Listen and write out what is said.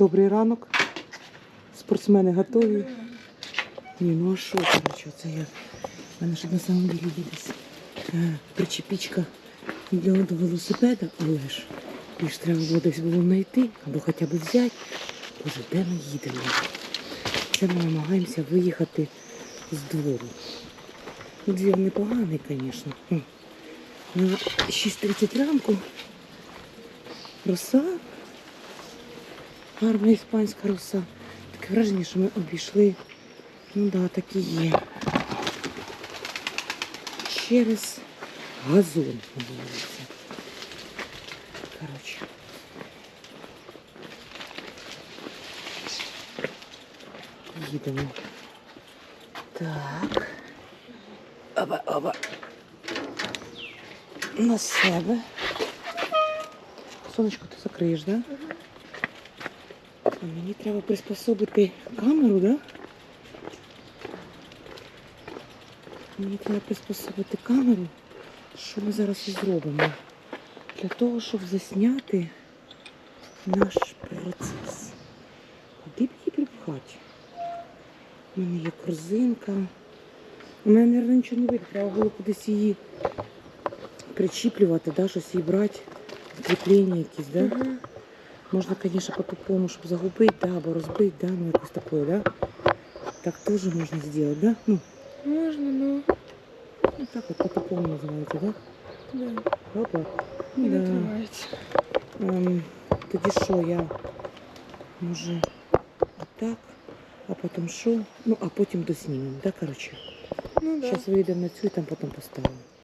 Добрий ранок. Спортсмени готові. Ні, ну а що, коротше, це я. У мене ж на самом деле десь е, причепічка для велосипеда, але ж їх ж треба було десь було знайти або хоча б взяти. Боже, де ми їдемо? Це ми намагаємося виїхати з двору. Ну, Двір непоганий, звісно. На 6.30 ранку роса, гарна іспанська роса. Таке враження, що ми обійшли, ну да, так і є. Через газон називається. Коротше. Їдемо. Так. Оба, оба. На себе. Сонечко ти закриєш, да? Мені треба приспособити камеру, да? Мені треба приспособити камеру, що ми зараз і зробимо. Для того, щоб засняти наш процес. Куди б її припхати? У мене є корзинка. У мене, мабуть, нічого не вийде. Треба було кудись її причіплювати, да, щось її брати, кріплення якісь, да? Мгм. Можна, конечно, по-тупому, щоб загубити, да, або розбити, да, ну якось такое, да? Так теж можна зробити, да? Ну, Можна, ну. ну так от по-тупому називається, да? Да. Опа. Не Да. відкривається. Ем, тоді що, я може отак, а потім що? Ну, а потім доснімемо, да, коротше? Ну да. Зараз вийдемо на цю і там потім поставимо.